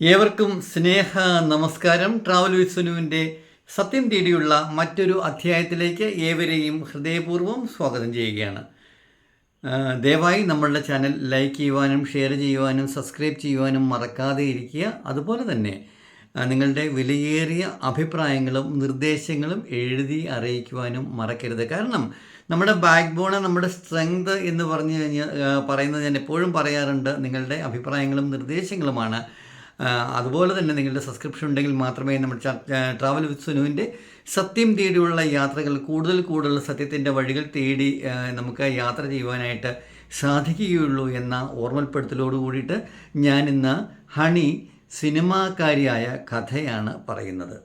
ഏവർക്കും സ്നേഹ നമസ്കാരം. Travel with സുനുവിന്റെ സത്യം തേടിയുള്ള മറ്റൊരു അധ്യായത്തിലേക്ക് ഏവരെയും ഹൃദയപൂർവം സ്വാഗതം ചെയ്യുകയാണ്. ദയവായി നമ്മളുടെ ചാനൽ ലൈക്ക് ചെയ്യുവാനും ഷെയർ ചെയ്യുവാനും സബ്സ്ക്രൈബ് ചെയ്യുവാനും മറക്കാതെ ഇരിക്കുക. അതുപോലെ തന്നെ നിങ്ങളുടെ വിലയേറിയ അഭിപ്രായങ്ങളും നിർദ്ദേശങ്ങളും എഴുതി അറിയിക്കുവാനും മറക്കരുത്. കാരണം നമ്മുടെ ബാക്ക് ബോണ് നമ്മുടെ സ്ട്രെങ്ത് എന്ന് പറഞ്ഞു കഴിഞ്ഞാൽ പറയുന്നത് ഞാൻ എപ്പോഴും പറയാറുണ്ട്. നിങ്ങളുടെ അഭിപ്രായങ്ങളും നിർദ്ദേശങ്ങളുമാണ്. അതുപോലെ തന്നെ നിങ്ങളുടെ സബ്സ്ക്രിപ്ഷൻ ഉണ്ടെങ്കിൽ മാത്രമേ നമ്മുടെ ട്രാവൽ വിത്ത് സുനുവിന്റെ സത്യം തേടിയുള്ള യാത്രകൾ കൂടുതൽ കൂടുതൽ സത്യത്തിന്റെ വഴികൾ തേടി നമുക്ക് യാത്ര ചെയ്യുവാനായിട്ട് സാധിക്കുകയുള്ളൂ എന്ന ഓർമ്മപ്പെടുത്തലോട് കൂടിയിട്ട് ഞാൻ ഇന്ന് ഹണി സിനിമാക്കാരിയായ കഥയാണ് പറയുന്നത്.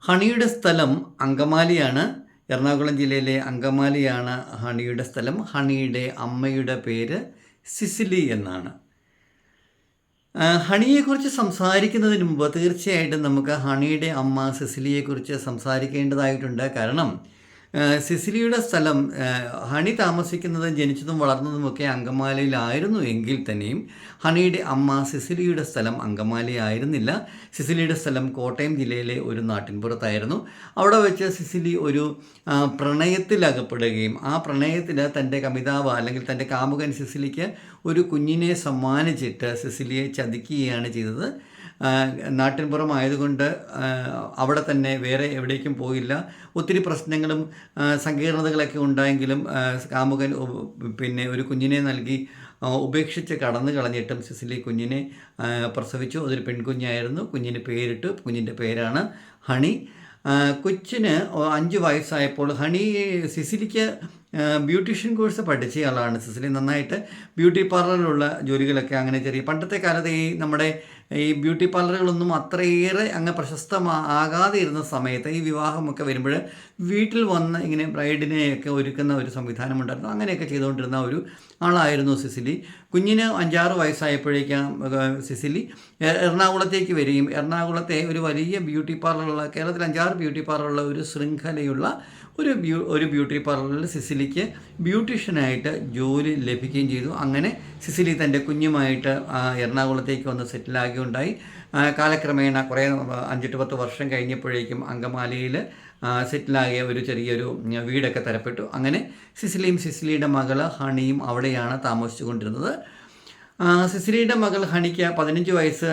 ഹണിയുടെ സ്ഥലം അങ്കമാലിയാണ്. എറണാകുളം ജില്ലയിലെ അങ്കമാലിയാണ് ഹണിയുടെ സ്ഥലം. ഹണിയുടെ അമ്മയുടെ പേര് സിസിലി എന്നാണ്. ഹണിയെക്കുറിച്ച് സംസാരിക്കുന്നതിന് മുമ്പ് തീർച്ചയായിട്ടും നമുക്ക് ഹണിയുടെ അമ്മ സെസിലിയെക്കുറിച്ച് സംസാരിക്കേണ്ടതായിട്ടുണ്ട്. കാരണം സിസിലിയുടെ സ്ഥലം ഹണി താമസിക്കുന്നതും ജനിച്ചതും വളർന്നതുമൊക്കെ അങ്കമാലയിലായിരുന്നു എങ്കിൽ തന്നെയും ഹണിയുടെ അമ്മ സിസിലിയുടെ സ്ഥലം അങ്കമാലയായിരുന്നില്ല. സിസിലിയുടെ സ്ഥലം കോട്ടയം ജില്ലയിലെ ഒരു നാട്ടിൻപുറത്തായിരുന്നു. അവിടെ വെച്ച് സിസിലി ഒരു പ്രണയത്തിലകപ്പെടുകയും ആ പ്രണയത്തിൽ തന്റെ കമിതാവ് അല്ലെങ്കിൽ തന്റെ കാമുകൻ സിസിലിക്ക് ഒരു കുഞ്ഞിനെ സമ്മാനിച്ചിട്ട് സിസിലിയെ ചതിക്കുകയാണ് ചെയ്തത്. നാട്ടിൻപുറം ആയതുകൊണ്ട് അവിടെ തന്നെ വേറെ എവിടേക്കും പോയില്ല. ഒത്തിരി പ്രശ്നങ്ങളും സങ്കീർണതകളൊക്കെ ഉണ്ടായെങ്കിലും കാമുകൻ പിന്നെ ഒരു കുഞ്ഞിനെ നൽകി ഉപേക്ഷിച്ച് കടന്നു കളഞ്ഞിട്ടും സിസിലി കുഞ്ഞിനെ പ്രസവിച്ചു. അതൊരു പെൺകുഞ്ഞായിരുന്നു. കുഞ്ഞിന് പേരിട്ടു. കുഞ്ഞിന്റെ പേരാണ് ഹണി. കൊച്ചിന് അഞ്ച് വയസ്സായപ്പോൾ ഹണി സിസിലിക്ക് ബ്യൂട്ടീഷ്യൻ കോഴ്സ് പഠിച്ച ആളാണ് സിസിലി. നന്നായിട്ട് ബ്യൂട്ടി പാർലറിലുള്ള ജോലികളൊക്കെ അങ്ങനെ ചെറിയ പണ്ടത്തെ കാലത്ത് ഈ നമ്മുടെ ഈ ബ്യൂട്ടി പാർലറുകളൊന്നും അത്രയേറെ അങ്ങ് പ്രശസ്തമാ ആകാതെ ഇരുന്ന സമയത്ത് ഈ വിവാഹമൊക്കെ വരുമ്പോൾ വീട്ടിൽ വന്ന് ഇങ്ങനെ ബ്രൈഡിനെയൊക്കെ ഒരുക്കുന്ന ഒരു സംവിധാനം ഉണ്ടായിരുന്നു അങ്ങനെയൊക്കെ ചെയ്തുകൊണ്ടിരുന്ന ഒരു ആളായിരുന്നു സിസിലി. കുഞ്ഞിന് അഞ്ചാറ് വയസ്സായപ്പോഴേക്കും സിസിലി എറണാകുളത്തേക്ക് വരികയും എറണാകുളത്തെ ഒരു വലിയ ബ്യൂട്ടി പാർലറുള്ള കേരളത്തിൽ അഞ്ചാറ് ബ്യൂട്ടി പാർലറുള്ള ഒരു ശൃംഖലയുള്ള ഒരു ബ്യൂ ഒരു ബ്യൂട്ടി പാർലറിൽ സിസിലിക്ക് ബ്യൂട്ടീഷ്യനായിട്ട് ജോലി ലഭിക്കുകയും ചെയ്തു. അങ്ങനെ സിസിലി തന്റെ കുഞ്ഞുമായിട്ട് എറണാകുളത്തേക്ക് വന്ന് സെറ്റിലാകുകയുണ്ടായി. കാലക്രമേണ കുറേ അഞ്ചെട്ട് പത്ത് വർഷം കഴിഞ്ഞപ്പോഴേക്കും അങ്കമാലിയിൽ സെറ്റിലാകിയ ഒരു ചെറിയൊരു വീടൊക്കെ തരപ്പെട്ടു. അങ്ങനെ സിസിലിയും സിസിലിയുടെ മകൾ ഹണിയും അവിടെയാണ് താമസിച്ചു കൊണ്ടിരുന്നത് സിസിലിയുടെ മകൾ ഹണിക്ക് പതിനഞ്ച് വയസ്സ്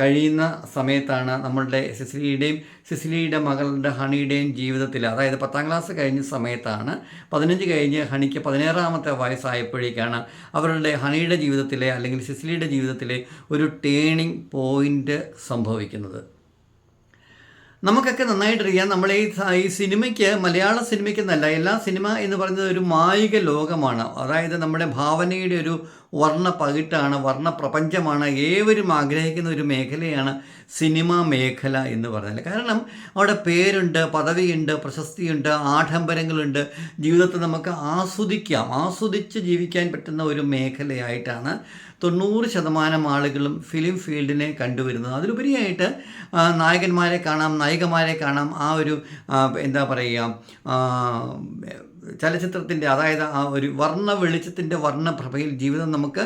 കഴിയുന്ന സമയത്താണ് നമ്മളുടെ സിസിലിയുടെയും സിസിലിയുടെ മകളുടെ ഹണിയുടെയും ജീവിതത്തിൽ അതായത് പത്താം ക്ലാസ് കഴിഞ്ഞ സമയത്താണ് പതിനഞ്ച് കഴിഞ്ഞ് ഹണിക്ക് പതിനേഴാമത്തെ വയസ്സായപ്പോഴേക്കാണ് അവരുടെ ഹണിയുടെ ജീവിതത്തിലെ അല്ലെങ്കിൽ സിസിലിയുടെ ജീവിതത്തിലെ ഒരു ടേണിംഗ് പോയിന്റ് സംഭവിക്കുന്നത്. നമുക്കൊക്കെ നന്നായിട്ടറിയാം നമ്മൾ ഈ ഈ സിനിമയ്ക്ക് മലയാള സിനിമയ്ക്ക് എന്നല്ല എല്ലാ സിനിമ എന്ന് പറയുന്നത് ഒരു മായിക ലോകമാണ്. അതായത് നമ്മുടെ ഭാവനയുടെ ഒരു വർണ പകിട്ടാണ് വർണ പ്രപഞ്ചമാണ് ഏവരും ആഗ്രഹിക്കുന്ന ഒരു മേഖലയാണ് സിനിമാ മേഖല എന്ന് പറഞ്ഞാൽ കാരണം അവിടെ പേരുണ്ട് പദവിയുണ്ട് പ്രശസ്തിയുണ്ട് ആഡംബരങ്ങളുണ്ട്. ജീവിതത്തെ നമുക്ക് ആസ്വദിക്കാം ആസ്വദിച്ച് ജീവിക്കാൻ പറ്റുന്ന ഒരു മേഖലയായിട്ടാണ് തൊണ്ണൂറ് ശതമാനം ആളുകളും ഫിലിം ഫീൽഡിനെ കണ്ടുവരുന്നത്. അതിലുപരിയായിട്ട് നായകന്മാരെ കാണാം നായികമാരെ കാണാം. ആ ഒരു എന്താ പറയുക ചലച്ചിത്രത്തിന്റെ അതായത് ആ ഒരു വർണ വെളിച്ചത്തിന്റെ വർണപ്രഭയിൽ ജീവിതം നമുക്ക്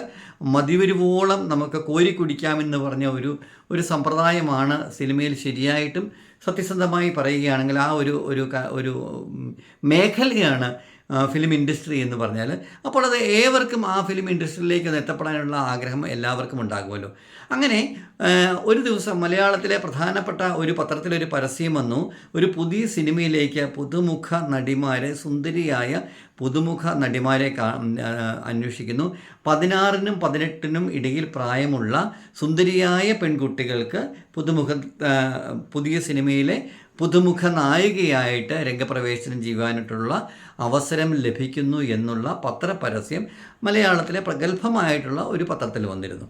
മതിവരുവോളം നമുക്ക് കോരി കുടിക്കാമെന്ന് പറഞ്ഞ ഒരു ഒരു സമ്പ്രദായമാണ് സിനിമയിൽ ശരിയായിട്ടും സത്യസന്ധമായി പറയുകയാണെങ്കിൽ ആ ഒരു ഒരു ഒരു മേഖലയാണ് ഫിലിം ഇൻഡസ്ട്രി എന്ന് പറഞ്ഞാൽ അപ്പോൾ അത് ഏവർക്കും ആ ഫിലിം ഇൻഡസ്ട്രിയിലേക്ക് എത്തപ്പെടാനുള്ള ആഗ്രഹം എല്ലാവർക്കും ഉണ്ടാകുമല്ലോ. അങ്ങനെ ഒരു ദിവസം മലയാളത്തിലെ പ്രധാനപ്പെട്ട ഒരു പത്രത്തിലൊരു പരസ്യം വന്നു. ഒരു പുതിയ സിനിമയിലേക്ക് പുതുമുഖ നടിമാരെ സുന്ദരിയായ പുതുമുഖ നടിമാരെ അന്വേഷിക്കുന്നു. പതിനാറിനും പതിനെട്ടിനും ഇടയിൽ പ്രായമുള്ള സുന്ദരിയായ പെൺകുട്ടികൾക്ക് പുതുമുഖ പുതിയ സിനിമയിലെ പുതുമുഖ നായികയായിട്ട് രംഗപ്രവേശനം ചെയ്യുവാനായിട്ടുള്ള അവസരം ലഭിക്കുന്നു എന്നുള്ള പത്രപരസ്യം മലയാളത്തിലെ പ്രഗത്ഭമായിട്ടുള്ള ഒരു പത്രത്തിൽ വന്നിരുന്നു.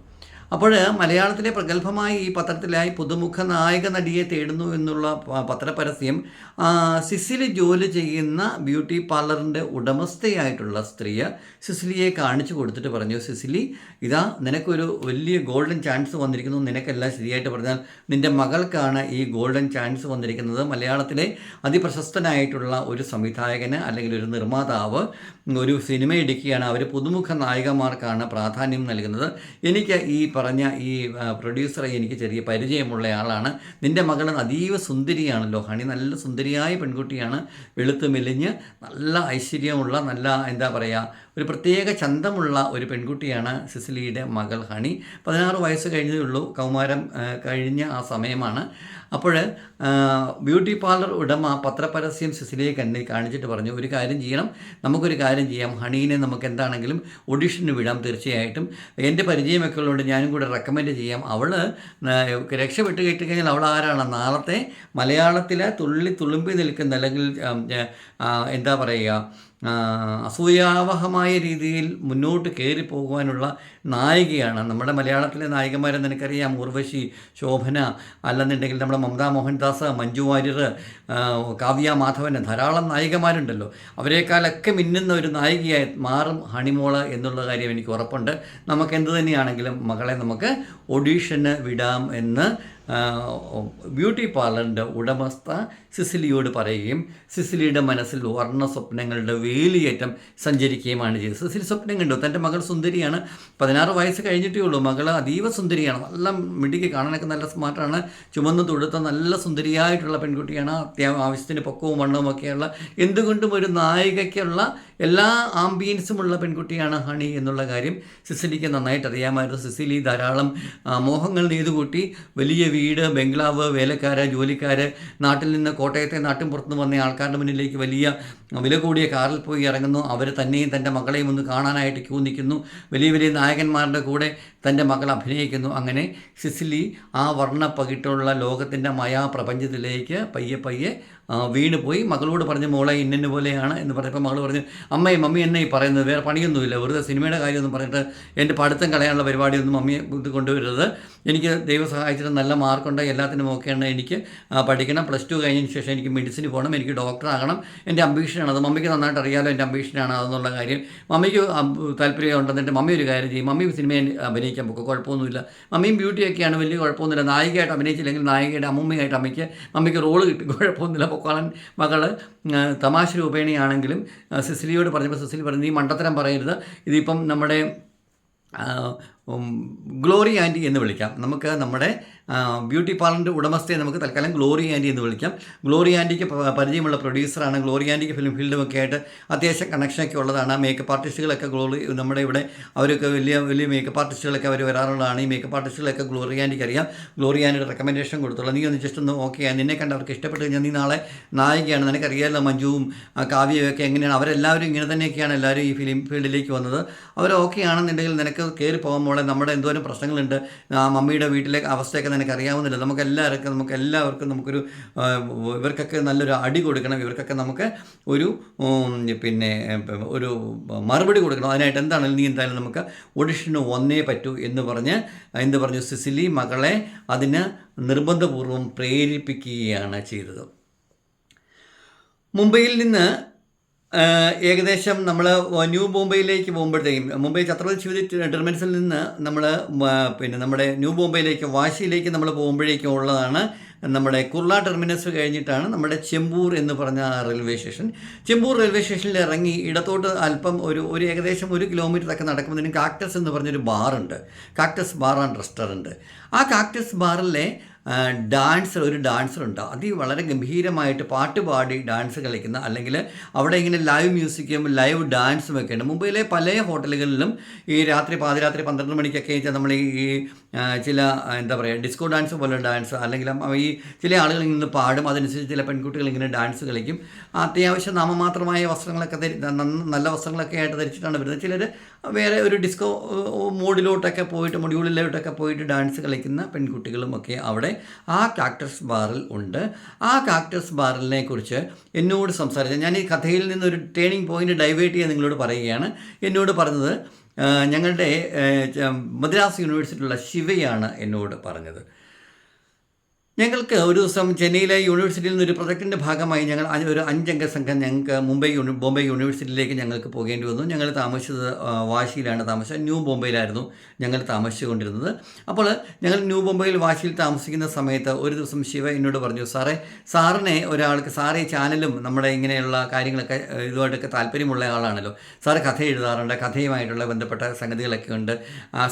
അപ്പോൾ മലയാളത്തിലെ പ്രഗത്ഭമായ ഈ പത്രത്തിലായി പുതുമുഖ നായക നടിയെ തേടുന്നു എന്നുള്ള പത്രപരസ്യം സിസിലി ജോലി ചെയ്യുന്ന ബ്യൂട്ടി പാർലറിന്റെ ഉടമസ്ഥയായിട്ടുള്ള സ്ത്രീയെ സിസിലിയെ കാണിച്ചു കൊടുത്തിട്ട് പറഞ്ഞു സിസിലി ഇതാ നിനക്കൊരു വലിയ ഗോൾഡൻ ചാൻസ് വന്നിരിക്കുന്നു. നിനക്കെല്ലാം ശരിയായിട്ട് പറഞ്ഞാൽ നിന്റെ മകൾക്കാണ് ഈ ഗോൾഡൻ ചാൻസ് വന്നിരിക്കുന്നത്. മലയാളത്തിലെ അതിപ്രശസ്തനായിട്ടുള്ള ഒരു സംവിധായകന് അല്ലെങ്കിൽ ഒരു നിർമ്മാതാവ് ഒരു സിനിമ എടുക്കുകയാണ്. അവർ പുതുമുഖ നായികമാർക്കാണ് പ്രാധാന്യം നൽകുന്നത്. എനിക്ക് ഈ പറഞ്ഞ ഈ പ്രൊഡ്യൂസറെ എനിക്ക് ചെറിയ പരിചയമുള്ള ആളാണ്. നിന്റെ മകൾ അതീവ സുന്ദരിയാണല്ലോ ഹണി. നല്ല സുന്ദരിയായ പെൺകുട്ടിയാണ്. വെളുത്ത് മെലിഞ്ഞ് നല്ല ഐശ്വര്യമുള്ള നല്ല എന്താ പറയുക ഒരു പ്രത്യേക ചന്തമുള്ള ഒരു പെൺകുട്ടിയാണ് സിസിലിയുടെ മകൾ ഹണി. പതിനാറ് വയസ്സ് കഴിഞ്ഞതേ ഉള്ളൂ. കൗമാരം കഴിഞ്ഞ ആ സമയമാണ്. അപ്പോൾ ബ്യൂട്ടി പാർലർ ഉടമ പത്രപരസ്യം സിസിലിയെ കണ്ണി കാണിച്ചിട്ട് പറഞ്ഞു ഒരു കാര്യം ചെയ്യണം. നമുക്കൊരു കാര്യം ചെയ്യാം. ഹണീനെ നമുക്ക് എന്താണെങ്കിലും ഒഡീഷന് വിടാം തീർച്ചയായിട്ടും. എന്റെ പരിചയമൊക്കെ ഉള്ളതുകൊണ്ട് ഞാനും കൂടെ റെക്കമെൻഡ് ചെയ്യാം. അവൾ രക്ഷപ്പെട്ട് കഴിഞ്ഞാൽ അവൾ ആരാണ്? നാളത്തെ മലയാളത്തിലെ തുള്ളി തുളുമ്പി നിൽക്കുന്ന അല്ലെങ്കിൽ എന്താ പറയുക അസൂയാവഹമായ രീതിയിൽ മുന്നോട്ട് കയറി പോകുവാനുള്ള നായികയാണ് നമ്മുടെ മലയാളത്തിലെ നായികമാരെ നിനക്കറിയാം ഉർവശി ശോഭന അല്ലെന്നുണ്ടെങ്കിൽ നമ്മുടെ മമതാ മോഹൻദാസ് മഞ്ജു വാര്യർ കാവ്യ മാധവൻ ധാരാളം നായികമാരുണ്ടല്ലോ. അവരെക്കാളൊക്കെ മിന്നുന്ന ഒരു നായികയായി മാറും ഹണിമോൾ എന്നുള്ള കാര്യം എനിക്ക് ഉറപ്പുണ്ട്. നമുക്ക് എന്ത് തന്നെയാണെങ്കിലും മകളെ നമുക്ക് ഒഡീഷന് വിടാം എന്ന് ബ്യൂട്ടി പാർലറിന്റെ ഉടമസ്ഥ സിസിലിയോട് പറയുകയും സിസിലിയുടെ മനസ്സിൽ വർണ സ്വപ്നങ്ങളുടെ വേലിയേറ്റം സഞ്ചരിക്കുകയുമാണ് ചെയ്തത്. സിസിലി സ്വപ്നം കണ്ടു. തന്റെ മകൾ സുന്ദരിയാണ്. പതിനാറ് വയസ്സ് കഴിഞ്ഞിട്ടേ ഉള്ളൂ. മകൾ അതീവ സുന്ദരിയാണ്. നല്ല മിടുക്കി കാണാനൊക്കെ നല്ല സ്മാർട്ടാണ്. ചുമന്ന് തൊടുത്ത നല്ല സുന്ദരിയായിട്ടുള്ള പെൺകുട്ടിയാണ്. അത്യാവശ്യത്തിന് പൊക്കവും വണ്ണവും ഒക്കെയുള്ള എന്തുകൊണ്ടും ഒരു നായികയ്ക്കുള്ള എല്ലാ ആംബിയൻസുമുള്ള പെൺകുട്ടിയാണ് ഹണി എന്നുള്ള കാര്യം സിസിലിക്ക് നന്നായിട്ട് അറിയാമായിരുന്നു. സിസിലി ധാരാളം മോഹങ്ങൾ നെയ്തുകൂട്ടി. വലിയ വീട് ബംഗ്ലാവ് വേലക്കാര് ജോലിക്കാര് നാട്ടിൽ നിന്ന് കോട്ടയത്തെ നാട്ടിൻ പുറത്തുനിന്ന് വന്ന ആൾക്കാരുടെ മുന്നിലേക്ക് വലിയ വില കൂടിയ കാറിൽ പോയി ഇറങ്ങുന്നു. അവർ തന്നെയും തന്റെ മകളെയും ഒന്ന് കാണാനായിട്ട് ക്യൂ നിൽക്കുന്നു. വലിയ വലിയ നായകന്മാരുടെ കൂടെ തന്റെ മകൾ അഭിനയിക്കുന്നു. അങ്ങനെ സിസിലി ആ വർണ പകിട്ടുള്ള ലോകത്തിന്റെ മയാപ്രപഞ്ചത്തിലേക്ക് പയ്യെ പയ്യെ വീണ് പോയി മകളോട് പറഞ്ഞു മോളെ ഇന്നെ പോലെയാണ് എന്ന് പറഞ്ഞപ്പോൾ മകൾ പറഞ്ഞു അമ്മയെ മമ്മി എന്നെ ഈ പറയുന്നത്. വേറെ പണിയൊന്നുമില്ല. വെറുതെ സിനിമയുടെ കാര്യമൊന്നും പറഞ്ഞിട്ട് എന്റെ പഠിത്തം കളയാനുള്ള പരിപാടിയൊന്നും മമ്മിയെ കൊണ്ടുവരരുത്. എനിക്ക് ദൈവം സഹായിച്ചിട്ട് നല്ല മാർക്കുണ്ട് എല്ലാത്തിനും ഓക്കെയാണ് എനിക്ക് പഠിക്കണം. പ്ലസ് ടു കഴിഞ്ഞതിന് ശേഷം എനിക്ക് മെഡിസിന് പോകണം എനിക്ക് ഡോക്ടർ ആകണം. എന്റെ അംബീഷനാണ് അത്. മമ്മിക്ക് നന്നായിട്ട് അറിയാലോ എന്റെ അംബീഷനാണ് അതെന്നുള്ള കാര്യം. മമ്മിക്ക് അം- താല്പര്യം ഉണ്ടെന്നിട്ട് മമ്മി ഒരു കാര്യം ചെയ്യും. മമ്മി സിനിമയിൽ അഭിനയിക്കാൻ പോകും കുഴപ്പമൊന്നുമില്ല. മമ്മിയും ബ്യൂട്ടിയൊക്കെയാണ് വലിയ കുഴപ്പമൊന്നുമില്ല. നായികയായിട്ട് അഭിനയിച്ചില്ലെങ്കിൽ നായികയുടെ അമ്മൂമ്മയായിട്ട് അമ്മയ്ക്ക് മമ്മിക്ക് റോൾ കിട്ടും കുഴപ്പമൊന്നുമില്ല. പൊക്കോളൻ മകൾ തമാശ രൂപേണയാണെങ്കിലും സിസിലിയോട് പറഞ്ഞപ്പോൾ സിസിലി പറഞ്ഞു നീ മണ്ടത്തരം പറയരുത്. ഇതിപ്പം നമ്മുടെ ഗ്ലോറി ആന്റി എന്ന് വിളിക്കാം. നമുക്ക് നമ്മുടെ ബ്യൂട്ടി പാർലറിന്റെ ഉടമസ്ഥയെ നമുക്ക് തൽക്കാലം ഗ്ലോറി ആന്റി എന്ന് വിളിക്കാം. ഗ്ലോറി ആന്റിക്ക് പരിചയമുള്ള പ്രൊഡ്യൂസറാണ് ഗ്ലോറി ആന്റിക്ക് ഫിലിം ഫീൽഡും ഒക്കെ ആയിട്ട് അത്യാവശ്യം കണക്ഷനൊക്കെ ഉള്ളതാണ്. ആ മേക്കപ്പ് ആർട്ടിസ്റ്റുകളൊക്കെ ഗ്ലോറി നമ്മുടെ ഇവിടെ അവരൊക്കെ വലിയ വലിയ മേക്കപ്പ് ആർട്ടിസ്റ്റുകളൊക്കെ അവർ വരാറുള്ളതാണ്. ഈ മേക്കപ്പ് ആർട്ടിസ്റ്റുകളൊക്കെ ഗ്ലോറി ആന്റിക്ക് അറിയാം. ഗ്ലോറി ആന്റിയുടെ റെക്കമെൻഡേഷൻ കൊടുത്തോളാം. നീ ഒന്ന് ജസ്റ്റ് ഒന്ന് ഓക്കെ നിന്നെ കണ്ട് അവർക്ക് ഇഷ്ടപ്പെട്ട് കഴിഞ്ഞാൽ നീ നാളെ നായികയാണ്. നിനക്കറിയാമല്ലോ മഞ്ജുവും കാവ്യയും ഒക്കെ എങ്ങനെയാണ്? അവരെല്ലാവരും ഇങ്ങനെ തന്നെയൊക്കെയാണ് എല്ലാവരും ഈ ഫിലിം ഫീൽഡിലേക്ക് വന്നത്. അവർ ഓക്കെ ആണെന്നുണ്ടെങ്കിൽ നിനക്ക് കയറി പോകാൻ മോളെ നമ്മുടെ എന്തോരം പ്രശ്നങ്ങളുണ്ട്. ആ മമ്മിയുടെ വീട്ടിലെ അവസ്ഥയൊക്കെ നിനക്ക് അറിയാവുന്നില്ല നമുക്ക് എല്ലാവർക്കും നമുക്ക് എല്ലാവർക്കും നമുക്കൊരു ഇവർക്കൊക്കെ നല്ലൊരു അടി കൊടുക്കണം. ഇവർക്കൊക്കെ നമുക്ക് ഒരു പിന്നെ ഒരു മറുപടി കൊടുക്കണം. അതിനായിട്ട് എന്താണെങ്കിലും നീ എന്തായാലും നമുക്ക് ഒഡിഷന് ഒന്നേ പറ്റൂ എന്ന് പറഞ്ഞ് എന്ത് പറഞ്ഞു? സിസിലി മകളെ അതിന് നിർബന്ധപൂർവം പ്രേരിപ്പിക്കുകയാണ് ചെയ്തത്. മുംബൈയിൽ നിന്ന് ഏകദേശം നമ്മൾ ന്യൂ മുംബൈയിലേക്ക് പോകുമ്പോഴത്തേക്കും മുംബൈ ഛത്രപതി ശിവജി ടെർമിനൽസിൽ നിന്ന് നമ്മൾ പിന്നെ നമ്മുടെ ന്യൂ മുംബൈയിലേക്ക് വാശിയിലേക്ക് നമ്മൾ പോകുമ്പോഴേക്കും ഉള്ളതാണ് നമ്മുടെ കുർള ടെർമിനസ് കഴിഞ്ഞിട്ടാണ് നമ്മുടെ ചെമ്പൂർ എന്ന് പറഞ്ഞ റെയിൽവേ സ്റ്റേഷൻ. ചെമ്പൂർ റെയിൽവേ സ്റ്റേഷനിൽ ഇറങ്ങി ഇടത്തോട്ട് അല്പം ഒരു ഒരു ഏകദേശം ഒരു കിലോമീറ്റർ ഒക്കെ നടക്കുമ്പോഴത്തേനും കാക്ടസ് എന്ന് പറഞ്ഞൊരു ബാറുണ്ട്. Cactus bar and restaurant. ആ കാക്ടസ് ബാറിലെ ഡാൻസർ ഒരു ഡാൻസർ ഉണ്ട്. അതി വളരെ ഗംഭീരമായിട്ട് പാട്ട് പാടി ഡാൻസ് കളിക്കുന്ന അല്ലെങ്കിൽ അവിടെ ഇങ്ങനെ ലൈവ് മ്യൂസിക്കും ലൈവ് ഡാൻസും ഒക്കെ ഉണ്ട്. മുംബൈയിലെ പല ഹോട്ടലുകളിലും ഈ രാത്രി പാതിരാത്രി പന്ത്രണ്ട് മണിക്കൊക്കെ നമ്മൾ ഈ ചില എന്താ പറയുക ഡിസ്കോ ഡാൻസ് പോലെ ഡാൻസ് അല്ലെങ്കിൽ ഈ ചില ആളുകൾ ഇങ്ങനെ പാടും. അതനുസരിച്ച് ചില പെൺകുട്ടികൾ ഇങ്ങനെ ഡാൻസ് കളിക്കും. അത്യാവശ്യം നാമമാത്രമായ വസ്ത്രങ്ങളൊക്കെ നല്ല വസ്ത്രങ്ങളൊക്കെ ആയിട്ട് ധരിച്ചിട്ടാണ് വരുന്നത്. ചിലർ വേറെ ഒരു ഡിസ്കോ മോഡിലോട്ടൊക്കെ പോയിട്ട് മൊഡ്യൂളിലോട്ടൊക്കെ പോയിട്ട് ഡാൻസ് കളിക്കുന്ന പെൺകുട്ടികളും ഒക്കെ അവിടെ ആ കാക്ടസ് ബാറിൽ ഉണ്ട്. ആ കാക്ടസ് ബാറിനെ കുറിച്ച് എന്നോട് സംസാരിച്ച ഞാൻ ഈ കഥയിൽ നിന്നൊരു ടേണിംഗ് പോയിന്റ് ഡൈവേർട്ട് ചെയ്യാൻ നിങ്ങളോട് പറയുകയാണ്. എന്നോട് പറഞ്ഞത് ഞങ്ങളുടെ മദ്രാസ് യൂണിവേഴ്സിറ്റിയിലുള്ള ശിവയാണ് എന്നോട് പറഞ്ഞത്. ഞങ്ങൾക്ക് ഒരു ദിവസം ചെന്നൈയിലെ യൂണിവേഴ്സിറ്റിയിൽ നിന്ന് ഒരു പ്രൊജക്റ്റിന്റെ ഭാഗമായി ഞങ്ങൾ ഒരു അഞ്ചംഗ സംഘം ഞങ്ങൾക്ക് മുംബൈ യൂണി ബോംബെ യൂണിവേഴ്സിറ്റിയിലേക്ക് ഞങ്ങൾക്ക് പോകേണ്ടി വന്നു. ഞങ്ങൾ താമസിച്ചത് വാശിയിലാണ് താമസിച്ചത്. ന്യൂ ബോംബെയിലായിരുന്നു ഞങ്ങൾ താമസിച്ചുകൊണ്ടിരുന്നത്. അപ്പോൾ ഞങ്ങൾ ന്യൂ ബോംബെയിൽ വാശിയിൽ താമസിക്കുന്ന സമയത്ത് ഒരു ദിവസം ശിവ എന്നോട് പറഞ്ഞു സാറേ സാറിനെ ഒരാൾക്ക് സാറേ ചാനലും നമ്മുടെ ഇങ്ങനെയുള്ള കാര്യങ്ങളൊക്കെ ഇതുമായിട്ടൊക്കെ താല്പര്യമുള്ള ആളാണല്ലോ. സാറ് കഥ എഴുതാറുണ്ട് കഥയുമായിട്ടുള്ള ബന്ധപ്പെട്ട സംഗതികളൊക്കെ ഉണ്ട്.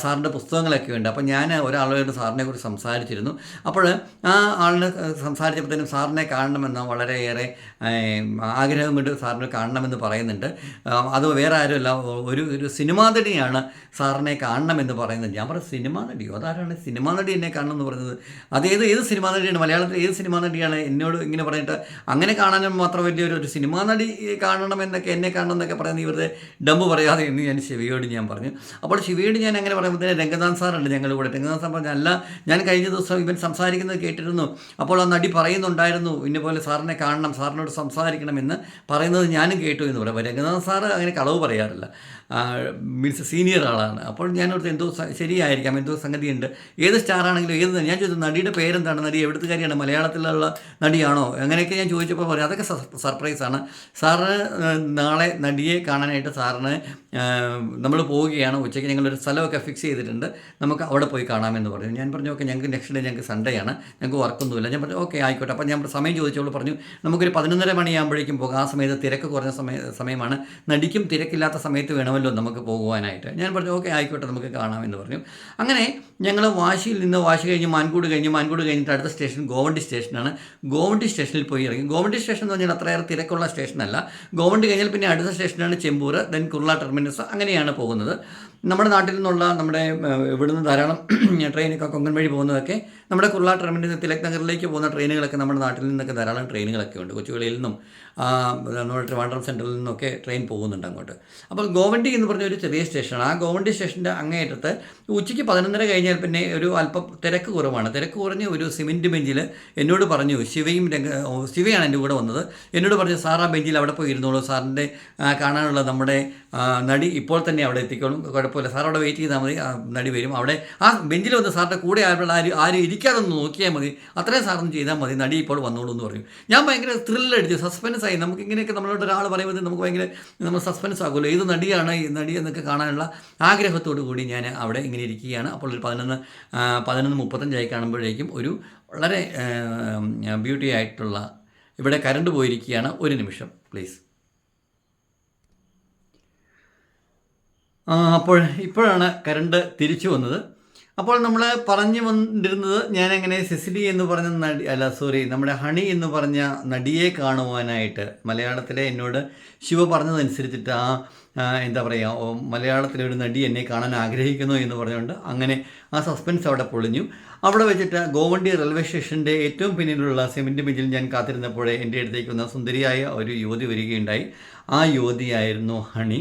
സാറിന്റെ പുസ്തകങ്ങളൊക്കെ ഉണ്ട്. അപ്പോൾ ഞാൻ ഒരാളോട് സാറിനെക്കുറിച്ച് സംസാരിച്ചിരുന്നു. അപ്പോൾ ആ ആളിനെ സംസാരിച്ചപ്പോഴത്തേനും സാറിനെ കാണണമെന്ന് വളരെയേറെ ആഗ്രഹം കൊണ്ട് സാറിനെ കാണണമെന്ന് പറയുന്നുണ്ട്. അത് വേറെ ആരുമല്ല ഒരു ഒരു സിനിമാ നടിയാണ് സാറിനെ കാണണമെന്ന് പറയുന്നത്. ഞാൻ പറഞ്ഞു സിനിമാ നടിയോ അതാരാണ് സിനിമാ നടി എന്നെ കാണണമെന്ന് പറയുന്നത്? അതേത് ഏത് സിനിമാ നടിയാണ്? മലയാളത്തിൽ ഏത് സിനിമാ നടിയാണ്? എന്നോട് ഇങ്ങനെ പറഞ്ഞിട്ട് അങ്ങനെ കാണാനും മാത്രം വലിയൊരു ഒരു സിനിമാ നടി കാണണമെന്നൊക്കെ എന്നെ കാണണം എന്നൊക്കെ പറയുന്നത് ഇവരുടെ ഡമ്പ് പറയാതെ എന്ന് ഞാൻ ശിവയോട് ഞാൻ പറഞ്ഞു. അപ്പോൾ ശിവയോട് ഞാൻ അങ്ങനെ പറയുമ്പോൾ രംഗനാഥ് സാറുണ്ട് ഞങ്ങളുടെ കൂടെ. രംഗനാഥ് സാർ പറഞ്ഞ അല്ല ഞാൻ കഴിഞ്ഞ ദിവസം ഇവൻ സംസാരിക്കുന്നത് കേട്ടിട്ട് കേട്ടിരുന്നു അപ്പോൾ ആ നടി പറയുന്നുണ്ടായിരുന്നു ഇന്നപോലെ സാറിനെ കാണണം സാറിനോട് സംസാരിക്കണം എന്ന് പറയുന്നത് ഞാനും കേട്ടു എന്ന് പറയാം രംഗനാഥ് സാറ് അങ്ങനെ കളവ് പറയാറില്ല. മീൻസ് സീനിയർ ആളാണ്. അപ്പോൾ ഞാൻ ഒരു എന്തോ ശരിയായിരിക്കാം എന്തോ സംഗതിയുണ്ട്. ഏത് സ്റ്റാറാണെങ്കിലും ഏത് ഞാൻ ചോദിച്ചു നടിയുടെ പേരെന്താണ്? നടി എവിടുത്തെ കാര്യമാണ് മലയാളത്തിലുള്ള നടിയാണോ? അങ്ങനെയൊക്കെ ഞാൻ ചോദിച്ചപ്പോൾ പറയും. അതൊക്കെ സർപ്രൈസാണ് സാറ് നാളെ നടിയെ കാണാനായിട്ട് സാറിന് നമ്മൾ പോവുകയാണ്. ഉച്ചയ്ക്ക് ഞങ്ങളൊരു സ്ഥലമൊക്കെ ഫിക്സ് ചെയ്തിട്ടുണ്ട്. നമുക്ക് അവിടെ പോയി കാണാമെന്ന് പറഞ്ഞു. ഞാൻ പറഞ്ഞു ഓക്കെ ഞങ്ങൾക്ക് നെക്സ്റ്റ് ഡേ ഞങ്ങൾക്ക് സൺഡേ ആണ്. ഞങ്ങൾക്ക് വർക്കൊന്നുമില്ല. ഞാൻ പറഞ്ഞു ഓക്കെ ആയിക്കോട്ടെ. അപ്പോൾ ഞാൻ സമയം ചോദിച്ചോളൂ പറഞ്ഞു നമുക്കൊരു പതിനൊന്നര മണിയാകുമ്പോഴേക്കും പോകാം. ആ സമയത്ത് തിരക്ക് കുറഞ്ഞ സമയ സമയമാണ്. നടിക്കും തിരക്കില്ലാത്ത സമയത്ത് വേണമല്ലോ നമുക്ക് പോകുവാനായിട്ട്. ഞാൻ പറഞ്ഞു ഓക്കെ ആയിക്കോട്ടെ നമുക്ക് കാണാമെന്ന് പറഞ്ഞു. അങ്ങനെ ഞങ്ങൾ വാശിയിൽ നിന്ന് വാശി കഴിഞ്ഞ് മാൻകൂട് കഴിഞ്ഞ് മാൻകൂട് കഴിഞ്ഞിട്ട് അടുത്ത സ്റ്റേഷൻ ഗോവണ്ടി സ്റ്റേഷനാണ്. ഗോവണ്ടി സ്റ്റേഷനിൽ പോയി ഇറങ്ങി. ഗോവണ്ടി സ്റ്റേഷൻ എന്ന് പറഞ്ഞാൽ അത്രയേറെ തിരക്കുള്ള സ്റ്റേഷനല്ല. ഗോവണ്ടി കഴിഞ്ഞാൽ പിന്നെ അടുത്ത സ്റ്റേഷനാണ് ചെമ്പൂർ ദെൻ കുർള ടെർമിനസ് അങ്ങനെയാണ് പോകുന്നത്. നമ്മുടെ നാട്ടിൽ നിന്നുള്ള നമ്മുടെ ഇവിടുന്ന് ധാരാളം ട്രെയിനൊക്കെ കൊങ്കൺ വഴി പോകുന്നതൊക്കെ നമ്മുടെ കുർള ടെർമിനൽ തിലക് നഗറിലേക്ക് പോകുന്ന ട്രെയിനുകളൊക്കെ നമ്മുടെ നാട്ടിൽ നിന്നൊക്കെ ധാരാളം ട്രെയിനുകളൊക്കെ ഉണ്ട്. കൊച്ചുകളിൽ നിന്നും നമ്മുടെ ട്രിവാൻഡ്രം സെന്ററിൽ നിന്നൊക്കെ ട്രെയിൻ പോകുന്നുണ്ട് അങ്ങോട്ട്. അപ്പോൾ ഗോവണ്ടി എന്ന് പറഞ്ഞ ഒരു ചെറിയ സ്റ്റേഷനാണ്. ആ ഗോവണ്ടി സ്റ്റേഷന്റെ അങ്ങേയറ്റത്ത് ഉച്ചയ്ക്ക് പതിനൊന്നര കഴിഞ്ഞാൽ പിന്നെ ഒരു അല്പം തിരക്ക് കുറവാണ്. തിരക്ക് കുറഞ്ഞ് ഒരു സിമെന്റ് ബെഞ്ചിൽ എന്നോട് പറഞ്ഞു ശിവയും രംഗ ശിവയാണ് എന്റെ കൂടെ വന്നത്. എന്നോട് പറഞ്ഞു സാർ ആ ബെഞ്ചിൽ അവിടെ പോയി ഇരുന്നോളൂ സാറിന്റെ കാണാനുള്ള നമ്മുടെ നടി ഇപ്പോൾ തന്നെ അവിടെ എത്തിക്കോളും. കുഴപ്പമില്ല സാർ അവിടെ വെയിറ്റ് ചെയ്താൽ മതി. നടി വരും. അവിടെ ആ ബെഞ്ചിൽ വന്ന് സാറിന്റെ കൂടെ ആരും ആരും ആരും ഇരിക്കാതെ ഒന്ന് നോക്കിയാൽ മതി. അത്രയും സാറൊന്നും ചെയ്താൽ മതി. നടി ഇപ്പോൾ വന്നോളൂ എന്ന് പറയും. ഞാൻ ഭയങ്കര ത്രില്ലടിച്ചു സസ്പെൻസ് ആയി. നമുക്ക് ഇങ്ങനെയൊക്കെ നമ്മളോട് ഒരാൾ പറയുമ്പോൾ നമുക്ക് ഭയങ്കര നമ്മൾ സസ്പെൻസ് ആകുമല്ലോ. ഏത് നടിയാണ് ഈ നടി എന്നൊക്കെ കാണാനുള്ള ആഗ്രഹത്തോടു കൂടി ഞാൻ അവിടെ ഇങ്ങനെ ഇരിക്കുകയാണ്. അപ്പോൾ ഒരു പതിനൊന്ന് പതിനൊന്ന് മുപ്പത്തഞ്ചായി കാണുമ്പോഴേക്കും ഒരു വളരെ ബ്യൂട്ടി ആയിട്ടുള്ള ഇവിടെ കരണ്ട് പോയിരിക്കുകയാണ്. ഒരു നിമിഷം പ്ലീസ് അപ്പോൾ ഇപ്പോഴാണ് കരണ്ട് തിരിച്ചു വന്നത്. അപ്പോൾ നമ്മൾ പറഞ്ഞു വന്നിരുന്നത് ഞാനെങ്ങനെ സെസിലി എന്ന് പറഞ്ഞ നടി അല്ല സോറി നമ്മുടെ ഹണി എന്ന് പറഞ്ഞ നടിയെ കാണുവാനായിട്ട് മലയാളത്തിലെ എന്നോട് ശിവ പറഞ്ഞതനുസരിച്ചിട്ട് ആ എന്താ പറയുക മലയാളത്തിലെ ഒരു നടി എന്നെ കാണാൻ ആഗ്രഹിക്കുന്നു എന്ന് പറഞ്ഞുകൊണ്ട് അങ്ങനെ ആ സസ്പെൻസ് അവിടെ പൊളിഞ്ഞു. അവിടെ വെച്ചിട്ട് ഗോവണ്ടി റെയിൽവേ സ്റ്റേഷന്റെ ഏറ്റവും പിന്നിലുള്ള സിമെന്റ് ബെഞ്ചിൽ ഞാൻ കാത്തിരുന്നപ്പോഴേ എന്റെ അടുത്തേക്ക് വന്ന സുന്ദരിയായ ഒരു യുവതി വരികയുണ്ടായി. ആ യുവതിയായിരുന്നു ഹണി.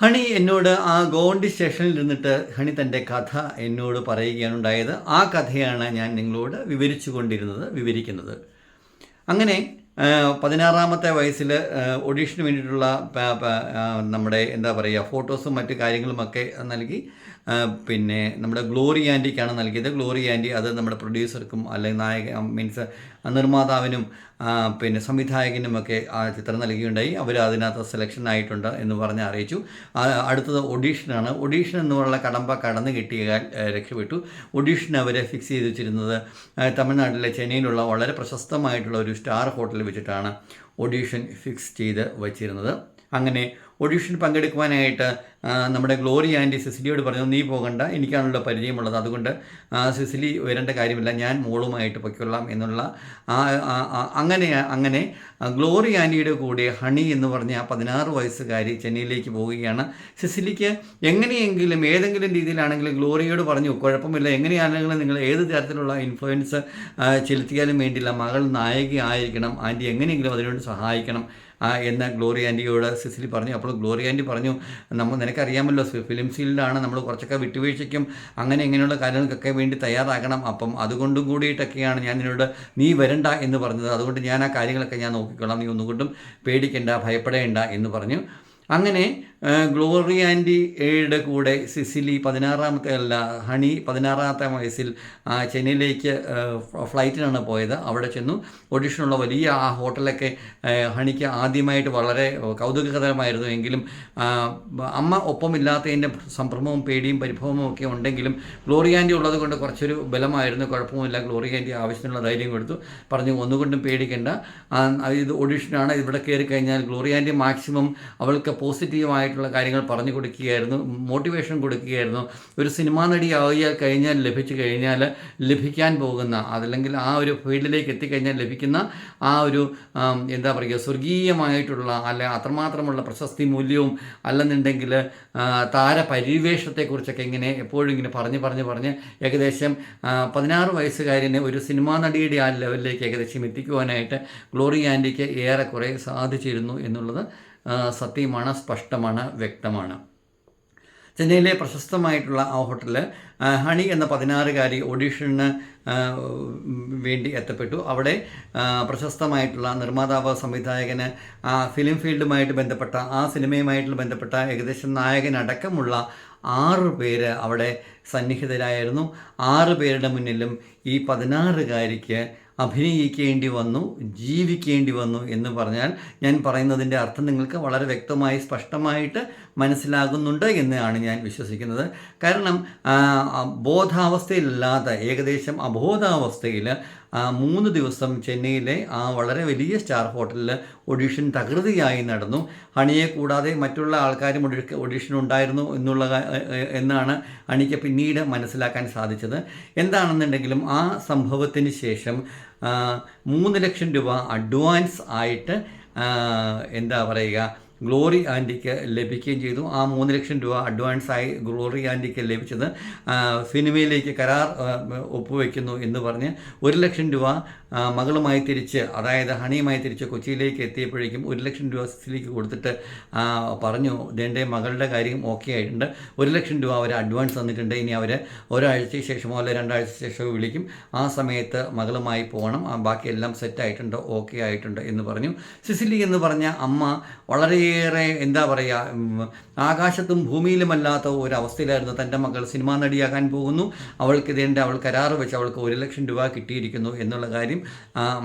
ഹണി എന്നോട് ആ ഗോണ്ടി സ്റ്റേഷനിൽ നിന്നിട്ട് ഹണി തന്റെ കഥ എന്നോട് പറയുകയാണ് ഉണ്ടായത്. ആ കഥയാണ് ഞാൻ നിങ്ങളോട് വിവരിച്ചു കൊണ്ടിരുന്നത് വിവരിക്കുന്നത്. അങ്ങനെ പതിനാറാമത്തെ വയസ്സിൽ ഒഡീഷന് വേണ്ടിയിട്ടുള്ള നമ്മുടെ എന്താ പറയുക ഫോട്ടോസും മറ്റു കാര്യങ്ങളുമൊക്കെ നൽകി. പിന്നെ നമ്മുടെ ഗ്ലോറി ആന്റിക്കാണ് നൽകിയത്. ഗ്ലോറി ആന്റി അത് നമ്മുടെ പ്രൊഡ്യൂസർക്കും അല്ലെങ്കിൽ നായക മീൻസ് നിർമ്മാതാവിനും പിന്നെ സംവിധായകനും ഒക്കെ ആ ചിത്രം നൽകിയുണ്ടായി. അവർ അതിനകത്ത് സെലക്ഷൻ ആയിട്ടുണ്ട് എന്ന് പറഞ്ഞ് അറിയിച്ചു. അടുത്തത് ഒഡീഷനാണ് ഒഡീഷൻ എന്നുള്ള കടമ്പ കടന്നു കിട്ടിയാൽ രക്ഷപ്പെട്ടു. ഒഡീഷൻ അവരെ ഫിക്സ് ചെയ്ത് വെച്ചിരുന്നത് തമിഴ്നാട്ടിലെ ചെന്നൈയിലുള്ള വളരെ പ്രശസ്തമായിട്ടുള്ള ഒരു സ്റ്റാർ ഹോട്ടലിൽ വെച്ചിട്ടാണ് ഒഡീഷൻ ഫിക്സ് ചെയ്ത് വച്ചിരുന്നത്. അങ്ങനെ ഒഡീഷൻ പങ്കെടുക്കുവാനായിട്ട് നമ്മുടെ ഗ്ലോറി ആന്റി സിസിലിയോട് പറഞ്ഞു നീ പോകണ്ട എനിക്കാണല്ലോ പരിചയമുള്ളത്. അതുകൊണ്ട് സിസിലി വരേണ്ട കാര്യമില്ല. ഞാൻ മോളുമായിട്ട് പൊയ്ക്കൊള്ളാം എന്നുള്ള അങ്ങനെ അങ്ങനെ ഗ്ലോറി ആന്റിയുടെ കൂടെ ഹണി എന്ന് പറഞ്ഞ ആ പതിനാറ് വയസ്സുകാരി ചെന്നൈയിലേക്ക് പോവുകയാണ്. സിസിലിക്ക് എങ്ങനെയെങ്കിലും ഏതെങ്കിലും രീതിയിലാണെങ്കിലും ഗ്ലോറിയോട് പറഞ്ഞു കുഴപ്പമില്ല. എങ്ങനെയാണെങ്കിലും നിങ്ങൾ ഏത് തരത്തിലുള്ള ഇൻഫ്ലുവൻസ് ചെലുത്തിയാലും വേണ്ടിയില്ല മകൾ നായിക ആയിരിക്കണം. ആന്റി എങ്ങനെയെങ്കിലും അതിനുവേണ്ടി സഹായിക്കണം. എന്ന് ഗ്ലോറി ആന്റിയോട് സിസിലി പറഞ്ഞു. അപ്പോൾ ഗ്ലോറി ആന്റി പറഞ്ഞു നമ്മൾ നിനക്കറിയാമല്ലോ ഫിലിം ഫീൽഡാണ്. നമ്മൾ കുറച്ചൊക്കെ വിട്ടുവീഴ്ചയ്ക്കും അങ്ങനെ ഇങ്ങനെയുള്ള കാര്യങ്ങൾക്കൊക്കെ വേണ്ടി തയ്യാറാകണം. അപ്പം അതുകൊണ്ടും കൂടിയിട്ടൊക്കെയാണ് ഞാൻ നിന്നോട് നീ വരണ്ട എന്ന് പറഞ്ഞത്. അതുകൊണ്ട് ഞാൻ ആ കാര്യങ്ങളൊക്കെ ഞാൻ നോക്കിക്കൊള്ളാം. നീ ഒന്നുകൊണ്ടും പേടിക്കണ്ട ഭയപ്പെടേണ്ട എന്ന് പറഞ്ഞു. അങ്ങനെ ആ, ആൻഡി എയുടെ കൂടെ സിസിലി പതിനാറാമത്തെ അല്ല ഹണി പതിനാറാമത്തെ വയസ്സിൽ ചെന്നൈയിലേക്ക് ഫ്ലൈറ്റിനാണ് പോയത്. അവിടെ ചെന്നു. ഒഡീഷനുള്ള വലിയ ആ ഹോട്ടലൊക്കെ ഹണിക്ക് ആദ്യമായിട്ട് വളരെ കൗതുകകരമായിരുന്നു. എങ്കിലും അമ്മ ഒപ്പമില്ലാത്തതിന്റെ സംഭ്രമവും പേടിയും പരിഭവവും ഒക്കെ ഉണ്ടെങ്കിലും ഗ്ലോറി ആൻഡി ഉള്ളത് കൊണ്ട് കുറച്ചൊരു ബലമായിരുന്നു. കുഴപ്പമില്ല ഗ്ലോറി ആൻഡി ആവശ്യത്തിനുള്ള ധൈര്യം കൊടുത്തു. പറഞ്ഞു ഒന്നുകൊണ്ടും പേടിക്കേണ്ട. ഇത് ഒഡീഷനാണ് ഇവിടെ കയറി കഴിഞ്ഞാൽ ഗ്ലോറി ആൻഡി മാക്സിമം അവൾക്ക് പോസിറ്റീവായിട്ടുള്ള കാര്യങ്ങൾ പറഞ്ഞു കൊടുക്കുകയായിരുന്നു മോട്ടിവേഷൻ കൊടുക്കുകയായിരുന്നു. ഒരു സിനിമാ നടിയാകിയാൽ കഴിഞ്ഞാൽ ലഭിച്ചു കഴിഞ്ഞാൽ ലഭിക്കാൻ പോകുന്ന അതല്ലെങ്കിൽ ആ ഒരു ഫീൽഡിലേക്ക് എത്തിക്കഴിഞ്ഞാൽ ലഭിക്കുന്ന ആ ഒരു എന്താ പറയുക സ്വർഗീയമായിട്ടുള്ള അല്ലെ അത്രമാത്രമുള്ള പ്രശസ്തി മൂല്യവും അല്ലെന്നുണ്ടെങ്കിൽ താരപരിവേഷത്തെക്കുറിച്ചൊക്കെ ഇങ്ങനെ എപ്പോഴും ഇങ്ങനെ പറഞ്ഞ് പറഞ്ഞ് പറഞ്ഞ് ഏകദേശം പതിനാറ് വയസ്സുകാരിനെ ഒരു സിനിമാ നടിയുടെ ആ ലെവലിലേക്ക് ഏകദേശം എത്തിക്കുവാനായിട്ട് ഗ്ലോറി ആന്റിക്ക് ഏറെക്കുറെ സാധിച്ചിരുന്നു എന്നുള്ളത് സത്യമാണ് സ്പഷ്ടമാണ് വ്യക്തമാണ്. ചെന്നൈയിലെ പ്രശസ്തമായിട്ടുള്ള ആ ഹോട്ടലിൽ ഹണി എന്ന പതിനാറുകാരി ഓഡീഷന് വേണ്ടി എത്തപ്പെട്ടു. അവിടെ പ്രശസ്തമായിട്ടുള്ള നിർമ്മാതാവ് സംവിധായകന് ആ ഫിലിം ഫീൽഡുമായിട്ട് ബന്ധപ്പെട്ട ആ സിനിമയുമായിട്ട് ബന്ധപ്പെട്ട ഏകദേശം നായകനടക്കമുള്ള ആറ് പേര് അവിടെ സന്നിഹിതരായിരുന്നു. ആറ് പേരുടെ മുന്നിലും ഈ പതിനാറുകാരിക്ക് അഭിനയിക്കേണ്ടി വന്നു ജീവിക്കേണ്ടി വന്നു എന്ന് പറഞ്ഞാൽ ഞാൻ പറയുന്നതിന്റെ അർത്ഥം നിങ്ങൾക്ക് വളരെ വ്യക്തമായി സ്പഷ്ടമായിട്ട് മനസ്സിലാകുന്നുണ്ട് എന്നാണ് ഞാൻ വിശ്വസിക്കുന്നത്. കാരണം ബോധാവസ്ഥയിലല്ലാതെ ഏകദേശം അബോധാവസ്ഥയിൽ മൂന്ന് ദിവസം ചെന്നൈയിലെ ആ വളരെ വലിയ സ്റ്റാർ ഹോട്ടലിൽ ഒഡീഷൻ തകൃതിയായി നടന്നു. ഹണിയെ കൂടാതെ മറ്റുള്ള ആൾക്കാരും ഒഡീഷൻ ഉണ്ടായിരുന്നു എന്നുള്ള എന്നാണ് ഹണിക്ക് പിന്നീട് മനസ്സിലാക്കാൻ സാധിച്ചത്. എന്താണെന്നുണ്ടെങ്കിലും ആ സംഭവത്തിന് ശേഷം മൂന്ന് ലക്ഷം രൂപ അഡ്വാൻസ് ആയിട്ട് എന്താ പറയുക ഗ്ലോറി ആന്റിക്ക് ലഭിക്കുകയും ചെയ്തു. ആ മൂന്ന് ലക്ഷം രൂപ അഡ്വാൻസായി ഗ്ലോറി ആന്റിക്ക് ലഭിച്ചത് സിനിമയിലേക്ക് കരാർ ഒപ്പുവെക്കുന്നു എന്ന് പറഞ്ഞ് ഒരു ലക്ഷം രൂപ മകളുമായി തിരിച്ച് അതായത് ഹണിയുമായി തിരിച്ച് കൊച്ചിയിലേക്ക് എത്തിയപ്പോഴേക്കും ഒരു ലക്ഷം രൂപ സിസിലിക്ക് കൊടുത്തിട്ട് പറഞ്ഞു ഇതെന്റെ മകളുടെ കാര്യം ഓക്കെ ആയിട്ടുണ്ട്. ഒരു ലക്ഷം രൂപ അവർ അഡ്വാൻസ് തന്നിട്ടുണ്ട്. ഇനി അവർ ഒരാഴ്ചയ്ക്ക് ശേഷമോ അല്ലെങ്കിൽ രണ്ടാഴ്ച ശേഷമോ വിളിക്കും. ആ സമയത്ത് മകളുമായി പോകണം. ബാക്കിയെല്ലാം സെറ്റ് ആയിട്ടുണ്ട് ഓക്കെ ആയിട്ടുണ്ട് എന്ന് പറഞ്ഞു. സിസിലി എന്ന് പറഞ്ഞ അമ്മ വളരെയേറെ എന്താ പറയുക ആകാശത്തും ഭൂമിയിലുമല്ലാത്ത ഒരു അവസ്ഥയിലായിരുന്നു തന്റെ മകൾ സിനിമാ നടിയാകാൻ പോകുന്നു. അവൾക്ക് ഇതേണ്ട അവൾ കരാറ് വെച്ച് അവൾക്ക് ഒരു ലക്ഷം രൂപ കിട്ടിയിരിക്കുന്നു എന്നുള്ള കാര്യം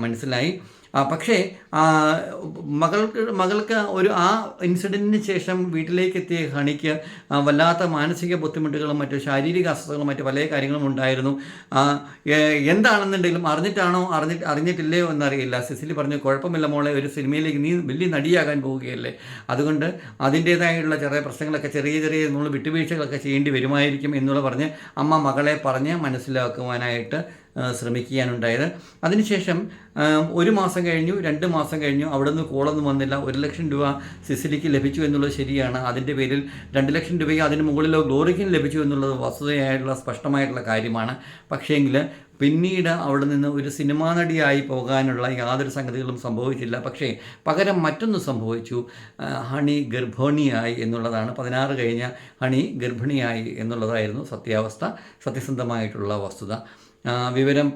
മനസ്സിലായി. പക്ഷേ മകൾ മകൾക്ക് മകൾക്ക് ഒരു ആ ഇൻസിഡന്റിന് ശേഷം വീട്ടിലേക്ക് എത്തിയ ഹണിക്ക് വല്ലാത്ത മാനസിക ബുദ്ധിമുട്ടുകളും മറ്റു ശാരീരിക അസ്വസ്ഥകളും മറ്റു പല കാര്യങ്ങളും ഉണ്ടായിരുന്നു. എന്താണെന്നുണ്ടെങ്കിലും അറിഞ്ഞിട്ടാണോ അറിഞ്ഞിട്ട് അറിഞ്ഞിട്ടില്ലയോ എന്നറിയില്ല. സിസിലി പറഞ്ഞു കുഴപ്പമില്ല മോളെ ഒരു സിനിമയിലേക്ക് നീ വലിയ നടിയാകാൻ പോവുകയല്ലേ. അതുകൊണ്ട് അതിന്റേതായുള്ള ചെറിയ പ്രശ്നങ്ങളൊക്കെ ചെറിയ ചെറിയ നമ്മൾ വിട്ടുവീഴ്ചകളൊക്കെ ചെയ്യേണ്ടി വരുമായിരിക്കും എന്നുള്ള പറഞ്ഞ് അമ്മ മകളെ പറഞ്ഞ് മനസ്സിലാക്കുവാനായിട്ട് ശ്രമിക്കുകയാണുണ്ടായത്. അതിനുശേഷം ഒരു മാസം കഴിഞ്ഞു രണ്ട് മാസം കഴിഞ്ഞു അവിടെ നിന്ന് കോളൊന്നും വന്നില്ല. ഒരു ലക്ഷം രൂപ സിസിലിക്ക് ലഭിച്ചു എന്നുള്ളത് ശരിയാണ്. അതിന്റെ പേരിൽ രണ്ട് ലക്ഷം രൂപയോ അതിന് മുകളിലോ ഗ്ലോറിക്കും ലഭിച്ചു എന്നുള്ളത് വസ്തുതയായിട്ടുള്ള സ്പഷ്ടമായിട്ടുള്ള കാര്യമാണ്. പക്ഷേങ്കിൽ പിന്നീട് അവിടെ നിന്ന് ഒരു സിനിമാ നടിയായി പോകാനുള്ള യാതൊരു സംഗതികളും സംഭവിച്ചില്ല. പക്ഷേ പകരം മറ്റൊന്ന് സംഭവിച്ചു. ഹണി ഗർഭിണിയായി എന്നുള്ളതാണ്. പതിനാറ് കഴിഞ്ഞ ഹണി ഗർഭിണിയായി എന്നുള്ളതായിരുന്നു സത്യാവസ്ഥ. സത്യസന്ധമായിട്ടുള്ള വസ്തുത. വിവരം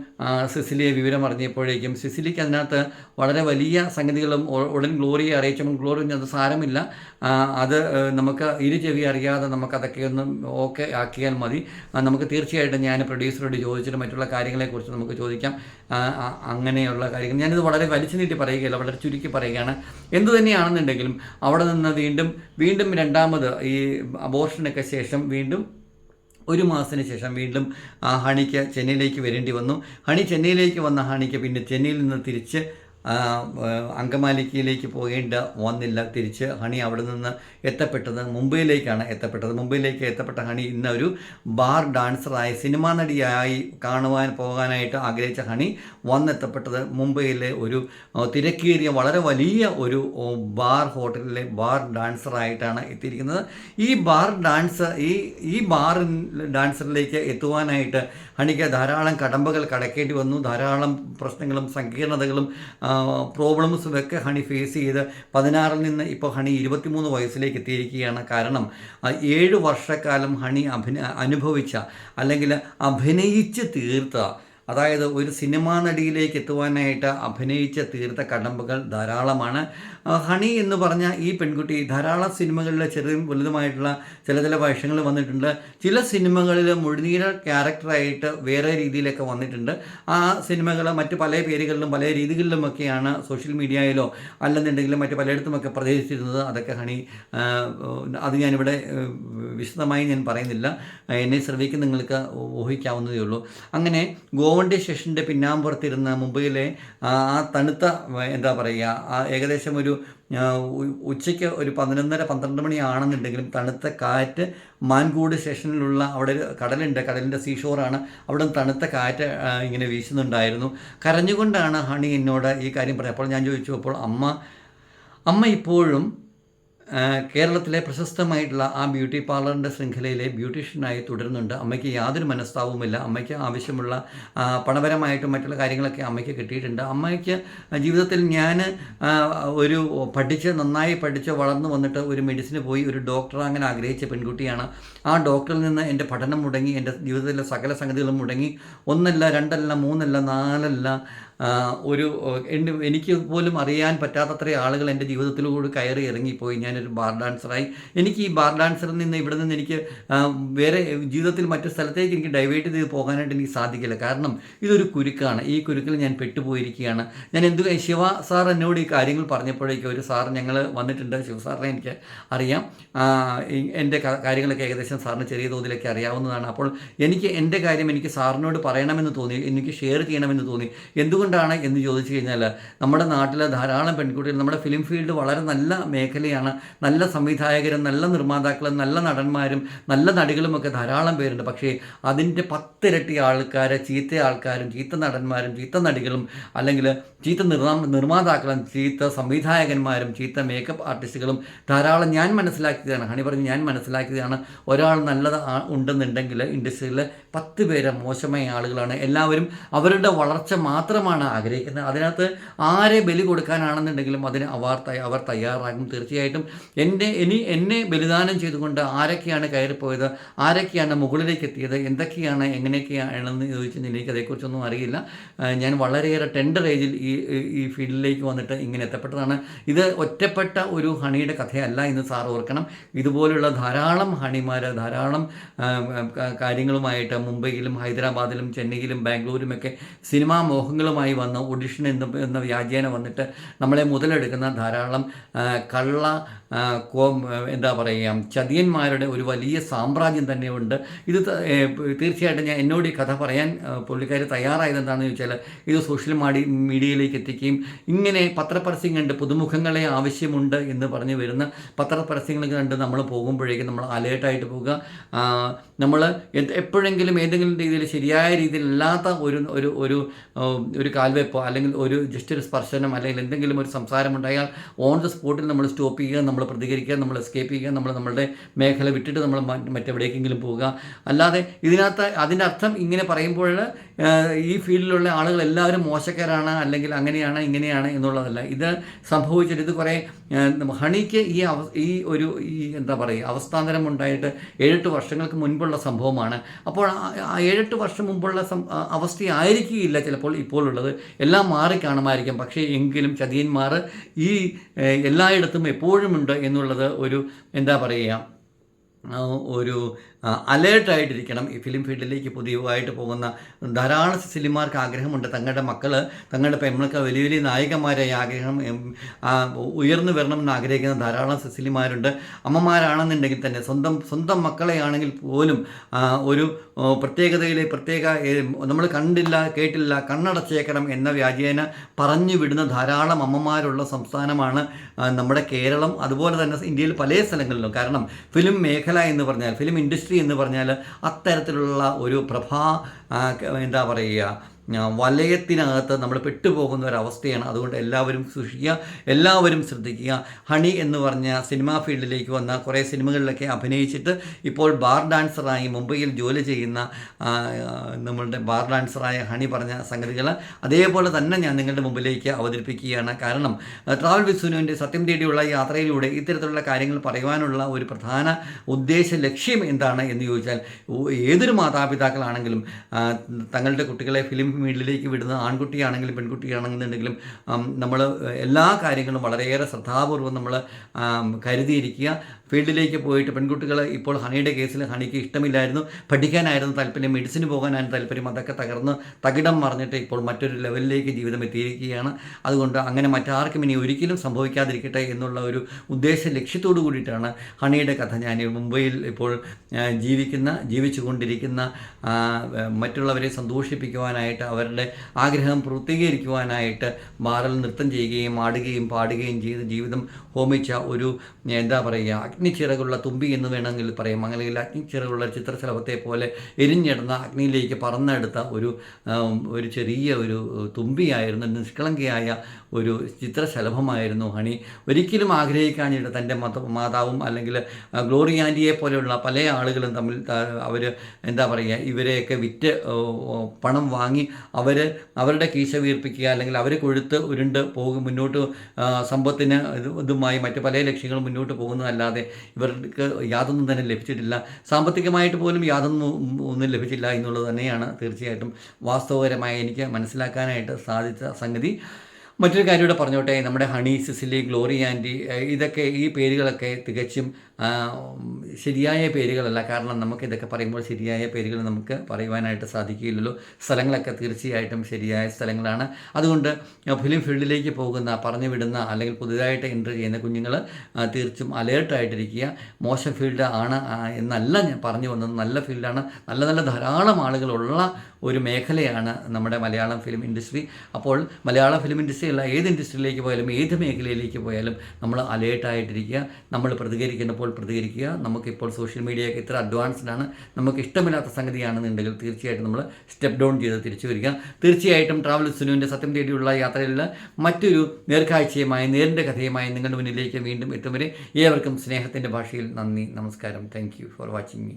സിസിലിയെ വിവരം അറിഞ്ഞപ്പോഴേക്കും സിസിലിക്ക് അതിനകത്ത് വളരെ വലിയ സംഗതികളും ഉടൻ ഗ്ലോറിയെ അറിയിച്ചപ്പോൾ ഗ്ലോറി അത് സാരമില്ല. അത് നമുക്ക് ഇരു ചെവി അറിയാതെ നമുക്കതൊക്കെ ഒന്ന് ഓക്കെ ആക്കിയാൽ മതി. നമുക്ക് തീർച്ചയായിട്ടും ഞാൻ പ്രൊഡ്യൂസറോട് ചോദിച്ചിട്ട് മറ്റുള്ള കാര്യങ്ങളെക്കുറിച്ച് നമുക്ക് ചോദിക്കാം. അങ്ങനെയുള്ള കാര്യങ്ങൾ. ഞാനിത് വളരെ വലിച്ചു നീട്ടി പറയുകയല്ല വളരെ ചുരുക്കി പറയുകയാണ്. എന്തു തന്നെയാണെന്നുണ്ടെങ്കിലും അവിടെ നിന്ന് വീണ്ടും വീണ്ടും രണ്ടാമത് ഈ അബോർഷനൊക്കെ ശേഷം വീണ്ടും ഒരു മാസത്തിന് ശേഷം വീണ്ടും ഹണിക്ക് ചെന്നൈയിലേക്ക് വരേണ്ടി വന്നു. ഹണി ചെന്നൈയിലേക്ക് വന്ന ഹണിക്ക് പിന്നെ ചെന്നൈയിൽ നിന്ന് തിരിച്ച് അങ്കമാലിക്കയിലേക്ക് പോകേണ്ട വന്നില്ല. തിരിച്ച് ഹണി അവിടെ നിന്ന് എത്തപ്പെട്ടത് മുംബൈയിലേക്കാണ് എത്തപ്പെട്ടത്. മുംബൈയിലേക്ക് എത്തപ്പെട്ട ഹണി ഇന്ന് ഒരു ബാർ ഡാൻസറായി സിനിമാ നടിയായി കാണുവാൻ പോകാനായിട്ട് ആഗ്രഹിച്ച ഹണി വന്നെത്തപ്പെട്ടത് മുംബൈയിലെ ഒരു തിരക്കേറിയ വളരെ വലിയ ഒരു ബാർ ഹോട്ടലിലെ ബാർ ഡാൻസറായിട്ടാണ് എത്തിയിരിക്കുന്നത്. ഈ ബാർ ഡാൻസ് ഈ ഈ ബാർ ഡാൻസറിലേക്ക് എത്തുവാനായിട്ട് ഹണിക്ക് ധാരാളം കടമ്പകൾ കടക്കേണ്ടി വന്നു. ധാരാളം പ്രശ്നങ്ങളും സങ്കീർണതകളും പ്രോബ്ലംസും ഒക്കെ ഹണി ഫേസ് ചെയ്ത് പതിനാറിൽ നിന്ന് ഇപ്പോൾ ഹണി ഇരുപത്തിമൂന്ന് വയസ്സിലേക്ക് എത്തിയിരിക്കുകയാണ്. കാരണം ഏഴ് വർഷക്കാലം ഹണി അഭിന അനുഭവിച്ച അല്ലെങ്കിൽ അഭിനയിച്ച് തീർത്ത അതായത് ഒരു സിനിമാ നടിയിലേക്ക് എത്തുവാനായിട്ട് അഭിനയിച്ച് തീർത്ത കടമ്പകൾ ധാരാളമാണ്. ഹണി എന്ന് പറഞ്ഞ ഈ പെൺകുട്ടി ധാരാളം സിനിമകളിൽ ചെറുതും വലുതുമായിട്ടുള്ള ചില ചില വേഷങ്ങൾ വന്നിട്ടുണ്ട്. ചില സിനിമകളിൽ മുഴുനീര ക്യാരക്ടറായിട്ട് വേറെ രീതിയിലൊക്കെ വന്നിട്ടുണ്ട്. ആ സിനിമകൾ മറ്റ് പല പേരുകളിലും പല രീതികളിലുമൊക്കെയാണ് സോഷ്യൽ മീഡിയയിലോ അല്ലെന്നുണ്ടെങ്കിലും മറ്റ് പലയിടത്തുമൊക്കെ പ്രചരിച്ചിരുന്നത്. അതൊക്കെ ഹണി അത് ഞാനിവിടെ വിശദമായി ഞാൻ പറയുന്നില്ല. എന്നെ ശ്രദ്ധിക്കുന്ന നിങ്ങൾക്ക് ഊഹിക്കാവുന്നതേ ഉള്ളൂ. അങ്ങനെ ഗോവണ്ടി സ്റ്റേഷന്റെ പിന്നാമ്പുറത്തിരുന്ന മുംബൈയിലെ ആ തണുത്ത എന്താ പറയുക ഏകദേശം ഒരു ഉച്ചയ്ക്ക് ഒരു പതിനൊന്നര പന്ത്രണ്ട് മണിയാണെന്നുണ്ടെങ്കിലും തണുത്ത കാറ്റ് മാൻകൂട് സ്റ്റേഷനിലുള്ള അവിടെ ഒരു കടലുണ്ട്. കടലിന്റെ സീഷോറാണ്. അവിടെ തണുത്ത കാറ്റ് ഇങ്ങനെ വീശുന്നുണ്ടായിരുന്നു. കരഞ്ഞുകൊണ്ടാണ് ഹണി എന്നോട് ഈ കാര്യം പറഞ്ഞത് അപ്പോൾ ഞാൻ ചോദിച്ചു അപ്പോൾ അമ്മ അമ്മ ഇപ്പോഴും കേരളത്തിലെ പ്രശസ്തമായിട്ടുള്ള ആ ബ്യൂട്ടി പാർലറിന്റെ ശൃംഖലയിലെ ബ്യൂട്ടീഷ്യനായി തുടരുന്നുണ്ട്. അമ്മയ്ക്ക് യാതൊരു മനസ്താവുമില്ല. അമ്മയ്ക്ക് ആവശ്യമുള്ള പണപരമായിട്ടും മറ്റുള്ള കാര്യങ്ങളൊക്കെ അമ്മയ്ക്ക് കിട്ടിയിട്ടുണ്ട്. അമ്മയ്ക്ക് ജീവിതത്തിൽ ഞാൻ ഒരു പഠിച്ച് നന്നായി പഠിച്ച് വളർന്നു വന്നിട്ട് ഒരു മെഡിസിന് പോയി ഒരു ഡോക്ടർ അങ്ങനെ ആഗ്രഹിച്ച പെൺകുട്ടിയാണ്. ആ ഡോക്ടറിൽ നിന്ന് എന്റെ പഠനം മുടങ്ങി എന്റെ ജീവിതത്തിലെ സകല സംഗതികളും മുടങ്ങി. ഒന്നല്ല രണ്ടല്ല മൂന്നല്ല നാലല്ല ഒരു എനിക്ക് പോലും അറിയാൻ പറ്റാത്തത്ര ആളുകൾ എന്റെ ജീവിതത്തിലൂടെ കയറി ഇറങ്ങിപ്പോയി. ഞാനൊരു ബാർ ഡാൻസറായി. എനിക്ക് ഈ ബാർ ഡാൻസറിൽ നിന്ന് ഇവിടെ നിന്ന് എനിക്ക് വേറെ ജീവിതത്തിൽ മറ്റു സ്ഥലത്തേക്ക് എനിക്ക് ഡൈവേർട്ട് ചെയ്ത് പോകാനായിട്ട് എനിക്ക് സാധിക്കില്ല. കാരണം ഇതൊരു കുരുക്കാണ്. ഈ കുരുക്കിൽ ഞാൻ പെട്ടുപോയിരിക്കുകയാണ്. ഞാൻ എന്തു ശിവ സാർ എന്നോട് ഈ കാര്യങ്ങൾ പറഞ്ഞപ്പോഴേക്കും ഒരു സാർ ഞങ്ങൾ വന്നിട്ടുണ്ട്. ശിവ സാറിനെ എനിക്ക് അറിയാം. എന്റെ കാര്യങ്ങളൊക്കെ ഏകദേശം സാറിന് ചെറിയ തോതിലൊക്കെ അറിയാവുന്നതാണ്. അപ്പോൾ എനിക്ക് എന്റെ കാര്യം എനിക്ക് സാറിനോട് പറയണമെന്ന് തോന്നി. എനിക്ക് ഷെയർ ചെയ്യണമെന്ന് തോന്നി. എന്തുകൊണ്ടാണ് എന്ന് ചോദിച്ചു കഴിഞ്ഞാൽ നമ്മുടെ നാട്ടിലെ ധാരാളം പെൺകുട്ടികൾ നമ്മുടെ ഫിലിം ഫീൽഡ് വളരെ നല്ല മേഖലയാണ്. നല്ല സംവിധായകരും നല്ല നിർമ്മാതാക്കളും നല്ല നടന്മാരും നല്ല നടികളുമൊക്കെ ധാരാളം പേരുണ്ട്. പക്ഷേ അതിന്റെ പത്തിരട്ടി ആൾക്കാരെ ചീത്ത ആൾക്കാരും ചീത്ത നടന്മാരും ചീത്ത നടികളും അല്ലെങ്കിൽ ചീത്ത നിർമ്മാ നിർമ്മാതാക്കളും ചീത്ത സംവിധായകന്മാരും ചീത്ത മേക്കപ്പ് ആർട്ടിസ്റ്റുകളും ധാരാളം ഞാൻ മനസ്സിലാക്കിയതാണ്. ഹണി പറഞ്ഞ് ഞാൻ മനസ്സിലാക്കിയതാണ്. ഒരാൾ നല്ലത് ഉണ്ടെന്നുണ്ടെങ്കിൽ ഇൻഡസ്ട്രിയിൽ പത്ത് പേരെ മോശമായ ആളുകളാണ്. എല്ലാവരും അവരുടെ വളർച്ച മാത്രമാണ് ആഗ്രഹിക്കുന്നത്. അതിനകത്ത് ആരെ ബലി കൊടുക്കാനാണെന്നുണ്ടെങ്കിലും അതിന് അവർ അവർ തയ്യാറാകും. തീർച്ചയായിട്ടും എന്റെ ഇനി എന്നെ ബലിദാനം ചെയ്തുകൊണ്ട് ആരൊക്കെയാണ് കയറിപ്പോയത്? ആരൊക്കെയാണ് മുകളിലേക്ക് എത്തിയത് എന്തൊക്കെയാണ് എങ്ങനെയൊക്കെയാണെന്ന് ചോദിച്ചാൽ എനിക്ക് അതേക്കുറിച്ചൊന്നും അറിയില്ല. ഞാൻ വളരെയേറെ ടെൻഡർ ഏജിൽ ഈ ഈ- ഫീൽഡിലേക്ക് വന്നിട്ട് ഇങ്ങനെ എത്തപ്പെട്ടതാണ്. ഇത് ഒറ്റപ്പെട്ട ഒരു ഹണിയുടെ കഥയല്ല എന്ന് സാർ ഓർക്കണം. ഇതുപോലുള്ള ധാരാളം ഹണിമാർ ധാരാളം കാര്യങ്ങളുമായിട്ട് മുംബൈയിലും ഹൈദരാബാദിലും ചെന്നൈയിലും ബാംഗ്ലൂരുമൊക്കെ സിനിമാ മോഹങ്ങളുമായി വന്ന് ഓഡിഷൻ എന്ന എന്ന വ്യാജേന വന്നിട്ട് നമ്മളെ മുതലെടുക്കുന്ന ധാരാളം കള്ള എന്താ പറയുക ചതിയന്മാരുടെ ഒരു വലിയ സാമ്രാജ്യം തന്നെയുണ്ട്. ഇത് തീർച്ചയായിട്ടും ഞാൻ എന്നോട് ഈ കഥ പറയാൻ പുള്ളിക്കാർ തയ്യാറായത് എന്താണെന്ന് ചോദിച്ചാൽ ഇത് സോഷ്യൽ മാഡി മീഡിയയിലേക്ക് എത്തിക്കുകയും ഇങ്ങനെ പത്രപരസ്യം കണ്ട് പുതുമുഖങ്ങളെ ആവശ്യമുണ്ട് എന്ന് പറഞ്ഞ് വരുന്ന പത്രപരസ്യങ്ങൾ കണ്ട് നമ്മൾ പോകുമ്പോഴേക്കും നമ്മൾ അലേർട്ടായിട്ട് പോവുക നമ്മൾ എപ്പോഴെങ്കിലും ഏതെങ്കിലും രീതിയിൽ ശരിയായ രീതിയിലല്ലാത്ത ഒരു ഒരു ഒരു ഒരു കാൽവെപ്പോ അല്ലെങ്കിൽ ഒരു ജസ്റ്റ് ഒരു സ്പർശനം അല്ലെങ്കിൽ എന്തെങ്കിലും ഒരു സംസാരം ഉണ്ടായാൽ ഓൺ ദ സ്പോട്ടിൽ നമ്മൾ സ്റ്റോപ്പ് ചെയ്യുക നമ്മൾ പ്രതികരിക്കുക നമ്മൾ എസ്കേപ്പ് ചെയ്യുക നമ്മൾ നമ്മളുടെ മേഖല വിട്ടിട്ട് നമ്മൾ മറ്റെവിടേക്കെങ്കിലും പോവുക. അല്ലാതെ ഇതിനകത്ത് അതിന്റെ അർത്ഥം ഇങ്ങനെ പറയുമ്പോൾ ഈ ഫീൽഡിലുള്ള ആളുകൾ എല്ലാവരും മോശക്കാരാണ് അല്ലെങ്കിൽ അങ്ങനെയാണ് ഇങ്ങനെയാണ് എന്നുള്ളതല്ല. ഇത് സംഭവിച്ചിട്ട് ഇത് കുറേ ഹണിക്ക് ഈ അവ ഈ ഒരു ഈ എന്താ പറയുക അവസ്ഥാന്തരം ഉണ്ടായിട്ട് ഏഴെട്ട് വർഷങ്ങൾക്ക് മുൻപുള്ള സംഭവമാണ്. അപ്പോൾ ഏഴെട്ട് വർഷം മുമ്പുള്ള അവസ്ഥയായിരിക്കില്ല ചിലപ്പോൾ ഇപ്പോൾ ഉള്ളത് എല്ലാം മാറി കാണുമായിരിക്കും പക്ഷേ എങ്കിലും ചതിയന്മാർ ഈ എല്ലായിടത്തും എല്ലായിടത്തും എപ്പോഴുമുണ്ട് എന്നുള്ളത് ഒരു എന്താ പറയുക ഒരു അലേർട്ടായിട്ടിരിക്കണം ഈ ഫിലിം ഫീൽഡിലേക്ക് പുതിയതായിട്ട് പോകുന്ന ധാരാളം സിനിമാർക്ക് ആഗ്രഹമുണ്ട്. തങ്ങളുടെ മക്കൾ തങ്ങളുടെ പെൺമക്കൾ വലിയ വലിയ നായികമാരായി ആഗ്രഹം ഉയർന്നു വരണമെന്ന് ആഗ്രഹിക്കുന്ന ധാരാളം സിനിമാരുണ്ട്. അമ്മമാരാണെന്നുണ്ടെങ്കിൽ തന്നെ സ്വന്തം സ്വന്തം മക്കളെയാണെങ്കിൽ പോലും ഒരു പ്രത്യേകതയിലെ പ്രത്യേക നമ്മൾ കണ്ടില്ല കേട്ടില്ല കണ്ണടച്ചേക്കണം എന്ന വ്യാജേന പറഞ്ഞു വിടുന്ന ധാരാളം അമ്മമാരുള്ള സംസ്ഥാനമാണ് നമ്മുടെ കേരളം. അതുപോലെ തന്നെ ഇന്ത്യയിൽ പല സ്ഥലങ്ങളിലും. കാരണം ഫിലിം മേഖല എന്ന് പറഞ്ഞാൽ ഫിലിം ഇൻഡസ്ട്രി എന്ന് പറഞ്ഞാൽ അത്തരത്തിലുള്ള ഒരു പ്രഭാ എന്താ പറയുക വലയത്തിനകത്ത് നമ്മൾ പെട്ടുപോകുന്ന ഒരവസ്ഥയാണ്. അതുകൊണ്ട് എല്ലാവരും സൂക്ഷിക്കുക എല്ലാവരും ശ്രദ്ധിക്കുക. ഹണി എന്ന് പറഞ്ഞ സിനിമാ ഫീൽഡിലേക്ക് വന്ന കുറേ സിനിമകളിലൊക്കെ അഭിനയിച്ചിട്ട് ഇപ്പോൾ ബാർ ഡാൻസറായി മുംബൈയിൽ ജോലി ചെയ്യുന്ന നമ്മളുടെ ബാർ ഡാൻസറായ ഹണി പറഞ്ഞ സംഗതികൾ അതേപോലെ തന്നെ ഞാൻ നിങ്ങളുടെ മുമ്പിലേക്ക് അവതരിപ്പിക്കുകയാണ്. കാരണം ട്രാവൽ വിസുനുവിന്റെ സത്യം തേടിയുള്ള യാത്രയിലൂടെ ഇത്തരത്തിലുള്ള കാര്യങ്ങൾ പറയുവാനുള്ള ഒരു പ്രധാന ഉദ്ദേശ ലക്ഷ്യം എന്താണ് എന്ന് ചോദിച്ചാൽ ഏതൊരു മാതാപിതാക്കളാണെങ്കിലും തങ്ങളുടെ കുട്ടികളെ ഫിലിം വീട്ടിലേക്ക് വിടുന്ന ആൺകുട്ടിയാണെങ്കിലും പെൺകുട്ടിയാണെന്നുണ്ടെങ്കിലും നമ്മൾ എല്ലാ കാര്യങ്ങളും വളരെയേറെ ശ്രദ്ധാപൂർവം നമ്മൾ കരുതിയിരിക്കുക. ഫീൽഡിലേക്ക് പോയിട്ട് പെൺകുട്ടികൾ ഇപ്പോൾ ഹണിയുടെ കേസിൽ ഹണിക്ക് ഇഷ്ടമില്ലായിരുന്നു. പഠിക്കാനായിരുന്നു താല്പര്യം മെഡിസിന് പോകാനായിരുന്നു താല്പര്യം അതൊക്കെ തകർന്ന് തകിടം മറിഞ്ഞിട്ട് ഇപ്പോൾ മറ്റൊരു ലെവലിലേക്ക് ജീവിതം എത്തിയിരിക്കുകയാണ്. അതുകൊണ്ട് അങ്ങനെ മറ്റാർക്കും ഇനി ഒരിക്കലും സംഭവിക്കാതിരിക്കട്ടെ എന്നുള്ള ഒരു ഉദ്ദേശ ലക്ഷ്യത്തോടു കൂടിയിട്ടാണ് ഹണിയുടെ കഥ ഞാൻ മുംബൈയിൽ ഇപ്പോൾ ജീവിക്കുന്ന ജീവിച്ചു കൊണ്ടിരിക്കുന്ന മറ്റുള്ളവരെ സന്തോഷിപ്പിക്കുവാനായിട്ട് അവരുടെ ആഗ്രഹം പൂർത്തീകരിക്കുവാനായിട്ട് ബാറൽ നൃത്തം ചെയ്യുകയും ആടുകയും പാടുകയും ചെയ്ത് ജീവിതം ഹോമിച്ച ഒരു എന്താ പറയുക അഗ്നിച്ചിറകുള്ള തുമ്പി എന്ന് വേണമെങ്കിൽ പറയാം. അല്ലെങ്കിൽ അഗ്നിച്ചിറകുള്ള ചിത്രശലഭത്തെ പോലെ എരിഞ്ഞിടുന്ന അഗ്നിയിലേക്ക് പറന്നെടുത്ത ഒരു ഒരു ചെറിയ ഒരു തുമ്പിയായിരുന്നു നിഷ്കളങ്കയായ ഒരു ചിത്രശലഭമായിരുന്നു ഹണി. ഒരിക്കലും ആഗ്രഹിക്കാഞ്ഞിട്ട് തന്റെ മത മാതാവും അല്ലെങ്കിൽ ഗ്ലോറി ആന്റിയെ പോലെയുള്ള പല ആളുകളും തമ്മിൽ അവർ എന്താ പറയുക ഇവരെയൊക്കെ വിറ്റ് പണം വാങ്ങി അവർ അവരുടെ കീശ വീർപ്പിക്കുക അല്ലെങ്കിൽ അവർ കൊഴുത്ത് ഉരുണ്ട് പോകും മുന്നോട്ട് സമ്പത്തിന് ഇതുമായി മറ്റു പല ലക്ഷ്യങ്ങളും മുന്നോട്ട് പോകുന്നതല്ലാതെ ഇവർക്ക് യാതൊന്നും തന്നെ ലഭിച്ചിട്ടില്ല. സാമ്പത്തികമായിട്ട് പോലും യാതൊന്നും ഒന്നും ലഭിച്ചില്ല എന്നുള്ളത് തന്നെയാണ് തീർച്ചയായിട്ടും വാസ്തവകരമായി എനിക്ക് മനസ്സിലാക്കാനായിട്ട് സാധിച്ച സംഗതി. മറ്റൊരു കാര്യം ഇവിടെ പറഞ്ഞോട്ടെ നമ്മുടെ ഹണി സിസിലി ഗ്ലോറി ആന്റി ഇതൊക്കെ ഈ പേരുകളൊക്കെ തികച്ചും ശരിയായ പേരുകളല്ല. കാരണം നമുക്ക് ഇതൊക്കെ പറയുമ്പോൾ ശരിയായ പേരുകൾ നമുക്ക് പറയുവാനായിട്ട് സാധിക്കില്ലല്ലോ സ്ഥലങ്ങളൊക്കെ തീർച്ചയായിട്ടും ശരിയായ സ്ഥലങ്ങളാണ്. അതുകൊണ്ട് ഫിലിം ഫീൽഡിലേക്ക് പോകുന്ന പറഞ്ഞു വിടുന്ന അല്ലെങ്കിൽ പുതുതായിട്ട് എന്റർ ചെയ്യുന്ന കുഞ്ഞുങ്ങൾ തീർച്ചും അലേർട്ടായിട്ടിരിക്കുക മോശം ഫീൽഡ് ആണ് എന്നല്ല ഞാൻ പറഞ്ഞു വന്നത്. നല്ല ഫീൽഡാണ്. നല്ല നല്ല ധാരാളം ആളുകളുള്ള ഒരു മേഖലയാണ് നമ്മുടെ മലയാളം ഫിലിം ഇൻഡസ്ട്രി. അപ്പോൾ മലയാളം ഫിലിം ഇൻഡസ്ട്രി അല്ല ഏത് ഇൻഡസ്ട്രിയിലേക്ക് പോയാലും ഏത് മേഖലയിലേക്ക് പോയാലും നമ്മൾ അലേർട്ടായിട്ടിരിക്കുക നമ്മൾ പ്രതികരിക്കുന്നപ്പോൾ പ്രതികരിക്കുക. നമുക്കിപ്പോൾ സോഷ്യൽ മീഡിയയൊക്കെ ഇത്ര അഡ്വാൻസ്ഡ് ആണ്. നമുക്ക് ഇഷ്ടമില്ലാത്ത സംഗതിയാണെന്നുണ്ടെങ്കിൽ തീർച്ചയായിട്ടും നമ്മൾ സ്റ്റെപ്പ് ഡൗൺ ചെയ്ത് തിരിച്ചു വരിക. തീർച്ചയായിട്ടും ട്രാവൽ സുനുവിന്റെ സത്യം തേടിയുള്ള യാത്രയിൽ മറ്റൊരു നേർക്കാഴ്ചയുമായി നേരിന്റെ കഥയുമായി നിങ്ങളുടെ മുന്നിലേക്ക് വീണ്ടും എത്തും വരെ ഏവർക്കും സ്നേഹത്തിന്റെ ഭാഷയിൽ നന്ദി നമസ്കാരം. Thank for watching me